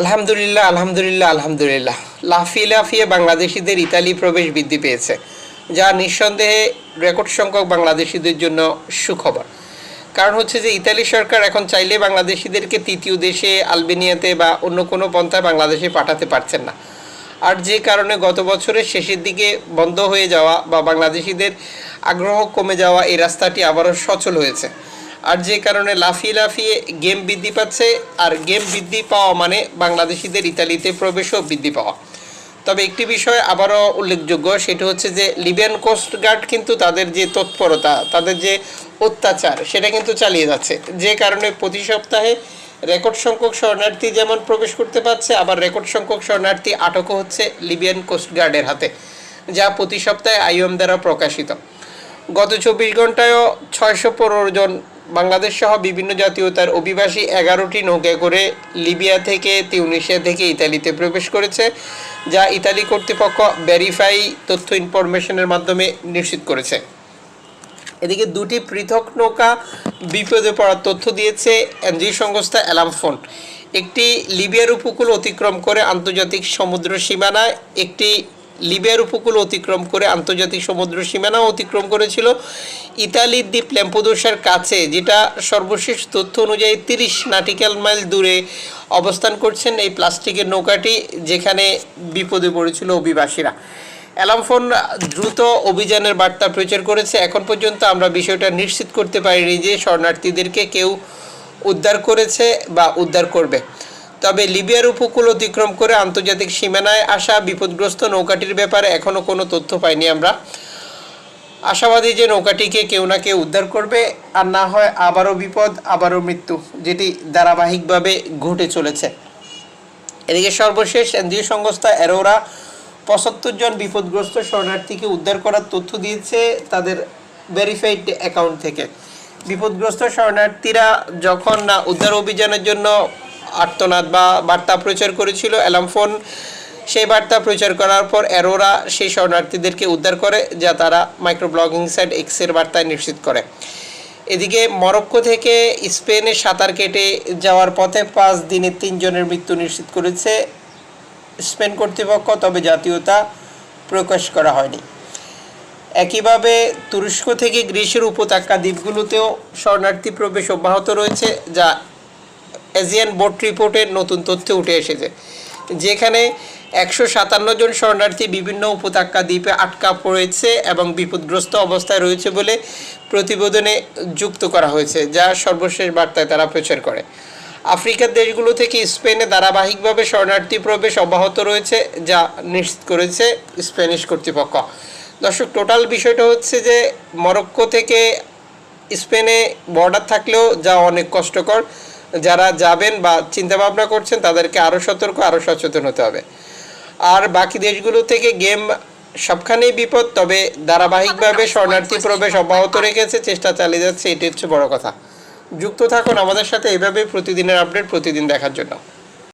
আলহামদুলিল্লাহ আলহামদুলিল্লাহ আলহামদুলিল্লাহ। লাফিয়ে লাফিয়ে বাংলাদেশিদের ইতালি প্রবেশ বৃদ্ধি পেয়েছে, যা নিঃসন্দেহে রেকর্ড সংখ্যক বাংলাদেশিদের জন্য সুখবর। কারণ হচ্ছে যে ইতালি সরকার এখন চাইলে বাংলাদেশিদেরকে তৃতীয় দেশে, আলবেনিয়াতে বা অন্য কোনো পন্থায় বাংলাদেশে পাঠাতে পারছেন না। আর যে কারণে গত বছরের শেষের দিকে বন্ধ হয়ে যাওয়া বা বাংলাদেশিদের আগ্রহ কমে যাওয়া এই রাস্তাটি আবারও সচল হয়েছে। আর যে কারণে লাফিয়ে লাফিয়ে গেম বৃদ্ধি পাচ্ছে, আর গেম বৃদ্ধি পাওয়া মানে বাংলাদেশিদের ইতালিতে প্রবেশও বৃদ্ধি পাওয়া। তবে একটি বিষয় আবারও উল্লেখযোগ্য, সেটা হচ্ছে যে লিবিয়ান কোস্ট গার্ড কিন্তু তাদের যে তৎপরতা, তাদের যে অত্যাচার, সেটা কিন্তু চালিয়ে যাচ্ছে। যে কারণে প্রতি সপ্তাহে রেকর্ড সংখ্যক শরণার্থী যেমন প্রবেশ করতে পারছে, আবার রেকর্ড সংখ্যক শরণার্থী আটকও হচ্ছে লিবিয়ান কোস্ট গার্ডের হাতে, যা প্রতি সপ্তাহে আইএম দ্বারা প্রকাশিত। গত চব্বিশ ঘন্টায়ও ছয়শো পনেরো জন বাংলাদেশ সহ বিভিন্ন জাতীয়তার অভিবাসী এগারোটি নৌকায় করে লিবিয়া থেকে তিউনিশিয়া থেকে ইতালিতে প্রবেশ করেছে, যা ইতালি কর্তৃপক্ষ ভেরিফাই তথ্য ইনফরমেশনের মাধ্যমে নিশ্চিত করেছে। এদিকে দুটি পৃথক নৌকা বিপদে পড়ার তথ্য দিয়েছে এনজিও সংস্থা অ্যালামফোন একটি লিবিয়ার উপকূল অতিক্রম করে আন্তর্জাতিক সমুদ্র সীমানায়, একটি লিবিয়ার উপকূল অতিক্রম করে আন্তর্জাতিক সমুদ্র সীমানা অতিক্রম করেছিল। ইতালির দ্বীপ ল্যাম্পোদোসার কাছে, যেটা সর্বশেষ তথ্য অনুযায়ী তিরিশ নাটিক্যাল মাইল দূরে অবস্থান করছেন এই প্লাস্টিকের নৌকাটি, যেখানে বিপদে পড়েছিল অভিবাসীরা। অ্যালামফোন দ্রুত অভিযানের বার্তা প্রচার করেছে। এখন পর্যন্ত আমরা বিষয়টা নিশ্চিত করতে পারিনি যে শরণার্থীদেরকে কেউ উদ্ধার করেছে বা উদ্ধার করবে। তবে লিবিয়ার উপকূল অতিক্রম করে আন্তর্জাতিক সীমানায় আসা বিপদগ্রস্ত নৌকাটির ব্যাপারে এখনও কোনো তথ্য পাইনি আমরা। আশাবাদী যে নৌকাটিকে কেউ না কেউ উদ্ধার করবে, আর না হয় আবারও বিপদ, আবারও মৃত্যু, যেটি ধারাবাহিকভাবে ঘটে চলেছে। এদিকে সর্বশেষ এনজিও সংস্থা অ্যারোরা পঁচাত্তর জন বিপদগ্রস্ত শরণার্থীকে উদ্ধার করার তথ্য দিয়েছে তাদের ভেরিফাইড অ্যাকাউন্ট থেকে। বিপদগ্রস্ত শরণার্থীরা যখন না উদ্ধার অভিযানের জন্য আর্তনাদ বা বার্তা প্রচার করেছিল অ্যালামফোন সেই বার্তা প্রচার করার পর অ্যারোরা সেই শরণার্থীদেরকে উদ্ধার করে, যা তারা মাইক্রো ব্লগিং সাইট এক্সের বার্তায় নিশ্চিত করে। এদিকে মরক্কো থেকে স্পেনে সাঁতার কেটে যাওয়ার পথে পাঁচ দিনে তিনজনের মৃত্যু নিশ্চিত করেছে স্পেন কর্তৃপক্ষ, তবে জাতীয়তা প্রকাশ করা হয়নি। একইভাবে তুরস্ক থেকে গ্রিসের উপত্যকা দ্বীপগুলোতেও শরণার্থী প্রবেশ অব্যাহত রয়েছে, যা এজিয়ান বোর্ড রিপোর্টের নতুন তথ্য উঠে এসেছে, যেখানে একশো সাতান্ন জন শরণার্থী বিভিন্ন উপত্যকা দ্বীপে আটকা পড়েছে এবং বিপদগ্রস্ত অবস্থায় রয়েছে বলে প্রতিবেদনে যুক্ত করা হয়েছে, যা সর্বশেষ বার্তায় তারা প্রচার করে। আফ্রিকার দেশগুলো থেকে স্পেনে ধারাবাহিকভাবে শরণার্থী প্রবেশ অব্যাহত রয়েছে, যা নিশ্চিত করেছে স্প্যানিশ কর্তৃপক্ষ। দর্শক, টোটাল বিষয়টা হচ্ছে যে মরক্কো থেকে স্পেনে বর্ডার থাকলেও যা অনেক কষ্টকর। যারা যাবেন বা চিন্তা ভাবনা করছেন, তাদেরকে আরও সতর্ক আরও সচেতন হতে হবে। আর বাকি দেশগুলো থেকে গেম সবখানেই বিপদ, তবে ধারাবাহিকভাবে শরণার্থী প্রবেশ অব্যাহত রেখেছে, চেষ্টা চালিয়ে যাচ্ছে, এটি হচ্ছে বড় কথা। যুক্ত থাকুন আমাদের সাথে এভাবে প্রতিদিনের আপডেট, প্রতিদিন দেখার জন্য।